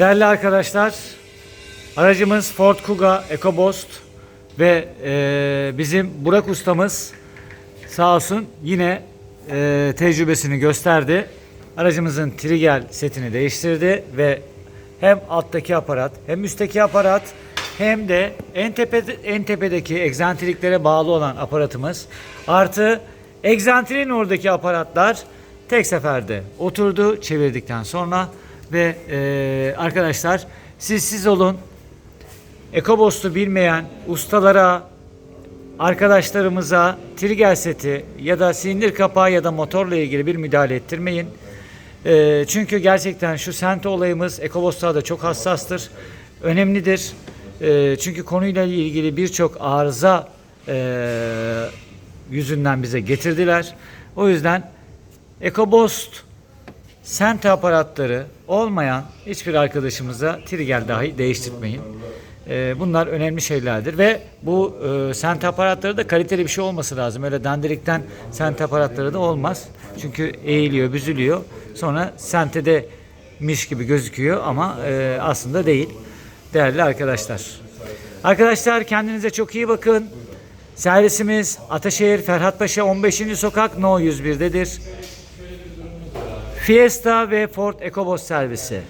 Değerli arkadaşlar, aracımız Ford Kuga EcoBoost ve e, bizim Burak ustamız sağ olsun yine e, tecrübesini gösterdi. Aracımızın trigger setini değiştirdi ve hem alttaki aparat hem üstteki aparat hem de en, tepe, en tepedeki egzantriklere bağlı olan aparatımız artı egzantriğin oradaki aparatlar tek seferde oturdu çevirdikten sonra ve e, arkadaşlar siz siz olun EcoBoost'u bilmeyen ustalara arkadaşlarımıza trigger seti ya da silindir kapağı ya da motorla ilgili bir müdahale ettirmeyin. Ee, çünkü gerçekten şu sente olayımız EcoBoost'a da çok hassastır. Önemlidir. Ee, çünkü konuyla ilgili birçok arıza ee, yüzünden bize getirdiler. O yüzden EcoBoost sente aparatları olmayan hiçbir arkadaşımıza trigger dahi değiştirmeyin. Ee, bunlar önemli şeylerdir ve bu e, sente aparatları da kaliteli bir şey olması lazım. Öyle dandirikten sente aparatları da olmaz. Çünkü eğiliyor, büzülüyor. Sonra sentede miş gibi gözüküyor ama e, aslında değil. Değerli arkadaşlar. Arkadaşlar kendinize çok iyi bakın. Servisimiz Ataşehir Ferhatpaşa 15. Sokak No 101'dedir. Fiesta ve Ford EcoBoost servisi.